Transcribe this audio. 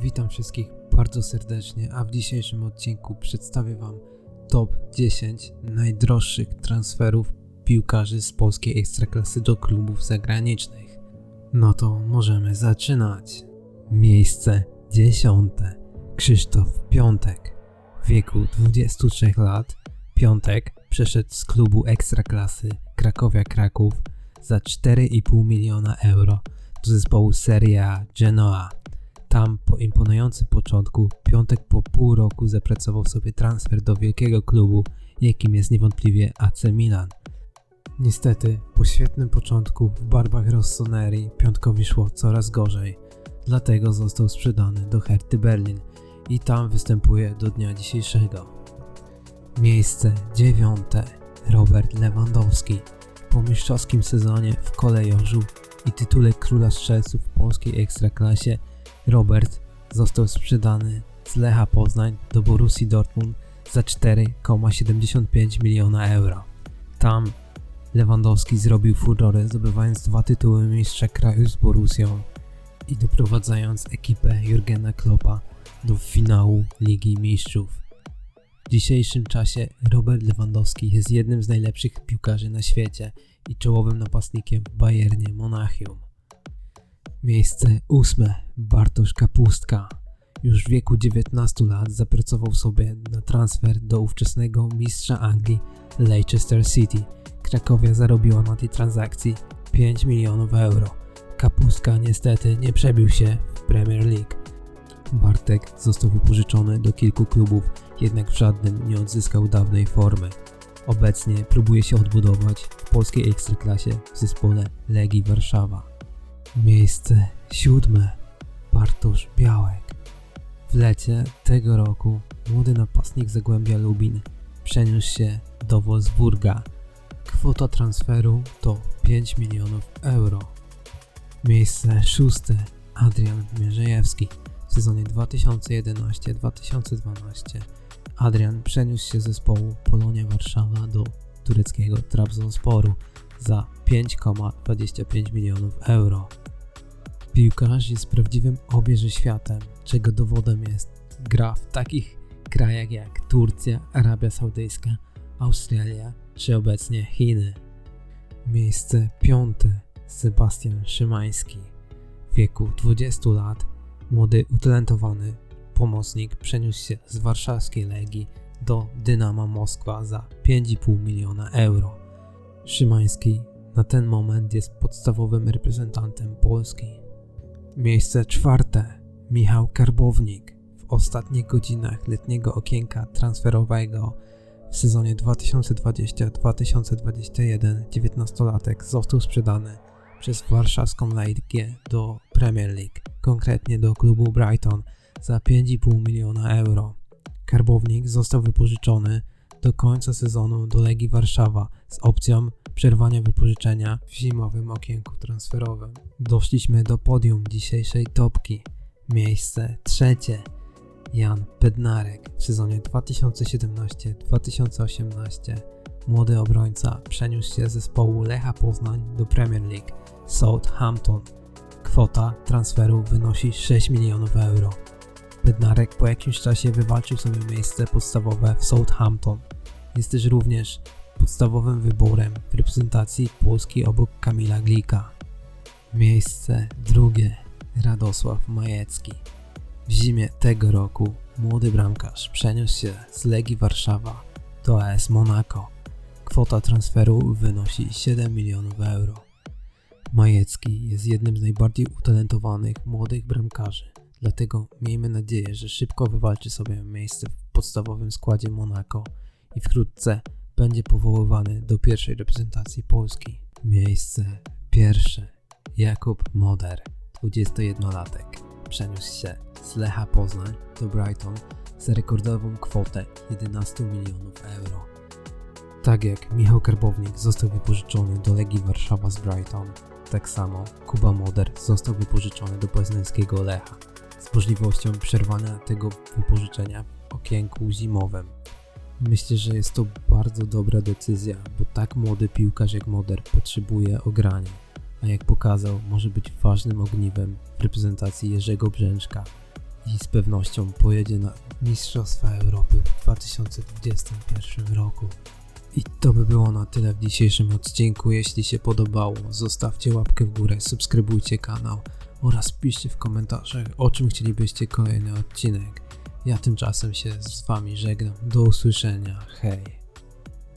witam wszystkich bardzo serdecznie, a w dzisiejszym odcinku przedstawię Wam top 10 najdroższych transferów piłkarzy z polskiej ekstraklasy do klubów zagranicznych. No to możemy zaczynać. Miejsce 10. Krzysztof Piątek. W wieku 23 lat Piątek przeszedł z klubu ekstraklasy Krakowia Kraków za 4,5 miliona euro do zespołu Serie A Genoa. Tam po imponującym początku Piątek po pół roku zapracował sobie transfer do wielkiego klubu, jakim jest niewątpliwie AC Milan. Niestety, po świetnym początku w barwach Rossoneri Piątkowi szło coraz gorzej, dlatego został sprzedany do Herty Berlin i tam występuje do dnia dzisiejszego. Miejsce dziewiąte Robert Lewandowski po mistrzowskim sezonie w Kolejorzu i tytule króla strzelców w polskiej ekstraklasie Robert został sprzedany z Lecha Poznań do Borussii Dortmund za 4,75 miliona euro. Tam Lewandowski zrobił furorę zdobywając dwa tytuły mistrza kraju z Borussią i doprowadzając ekipę Jurgena Kloppa do finału Ligi Mistrzów. W dzisiejszym czasie Robert Lewandowski jest jednym z najlepszych piłkarzy na świecie i czołowym napastnikiem Bayernie Monachium. Miejsce ósme Bartosz Kapustka. Już w wieku 19 lat zapracował sobie na transfer do ówczesnego mistrza Anglii Leicester City. Krakowia zarobiła na tej transakcji 5 milionów euro. Kapustka niestety nie przebił się w Premier League. Bartek został wypożyczony do kilku klubów, jednak w żadnym nie odzyskał dawnej formy. Obecnie próbuje się odbudować w polskiej ekstraklasie w zespole Legii Warszawa. Miejsce siódme Bartosz Białek. W lecie tego roku młody napastnik Zagłębia Lubin przeniósł się do Wolfsburga. Kwota transferu to 5 milionów euro. Miejsce szóste Adrian Mierzejewski. W sezonie 2011-2012 Adrian przeniósł się z zespołu Polonia Warszawa do tureckiego Trabzonsporu za 5,25 milionów euro. Piłkarz jest prawdziwym obieży światem, czego dowodem jest gra w takich krajach jak Turcja, Arabia Saudyjska, Australia czy obecnie Chiny. Miejsce piąte Sebastian Szymański. W wieku 20 lat młody, utalentowany pomocnik przeniósł się z warszawskiej Legii do Dynama Moskwa za 5,5 miliona euro. Szymański na ten moment jest podstawowym reprezentantem Polski. Miejsce czwarte Michał Karbownik. W ostatnich godzinach letniego okienka transferowego w sezonie 2020-2021 19-latek został sprzedany przez warszawską Legię do Premier League, konkretnie do klubu Brighton za 5,5 miliona euro. Karbownik został wypożyczony do końca sezonu do Legii Warszawa z opcją przerwania wypożyczenia w zimowym okienku transferowym. Doszliśmy do podium dzisiejszej topki. Miejsce trzecie. Jan Bednarek w sezonie 2017-2018 młody obrońca przeniósł się z zespołu Lecha Poznań do Premier League Southampton. Kwota transferu wynosi 6 milionów euro. Bednarek po jakimś czasie wywalczył sobie miejsce podstawowe w Southampton. Jest też również podstawowym wyborem w reprezentacji Polski obok Kamila Glika. Miejsce drugie Radosław Majecki. W zimie tego roku młody bramkarz przeniósł się z Legii Warszawa do AS Monaco. Kwota transferu wynosi 7 milionów euro. Majecki jest jednym z najbardziej utalentowanych młodych bramkarzy, dlatego miejmy nadzieję, że szybko wywalczy sobie miejsce w podstawowym składzie Monaco i wkrótce będzie powoływany do pierwszej reprezentacji Polski. Miejsce pierwsze. Jakub Moder, 21-latek, przeniósł się z Lecha Poznań do Brighton za rekordową kwotę 11 milionów euro. Tak jak Michał Karbownik został wypożyczony do Legii Warszawa z Brighton, tak samo Kuba Moder został wypożyczony do poznańskiego Lecha z możliwością przerwania tego wypożyczenia w okienku zimowym. Myślę, że jest to bardzo dobra decyzja, bo tak młody piłkarz jak Moder potrzebuje ogrania, a jak pokazał, może być ważnym ogniwem w reprezentacji Jerzego Brzęczka i z pewnością pojedzie na Mistrzostwa Europy w 2021 roku. I to by było na tyle w dzisiejszym odcinku. Jeśli się podobało, zostawcie łapkę w górę, subskrybujcie kanał oraz piszcie w komentarzach, o czym chcielibyście kolejny odcinek. Ja tymczasem się z Wami żegnam. Do usłyszenia. Hej.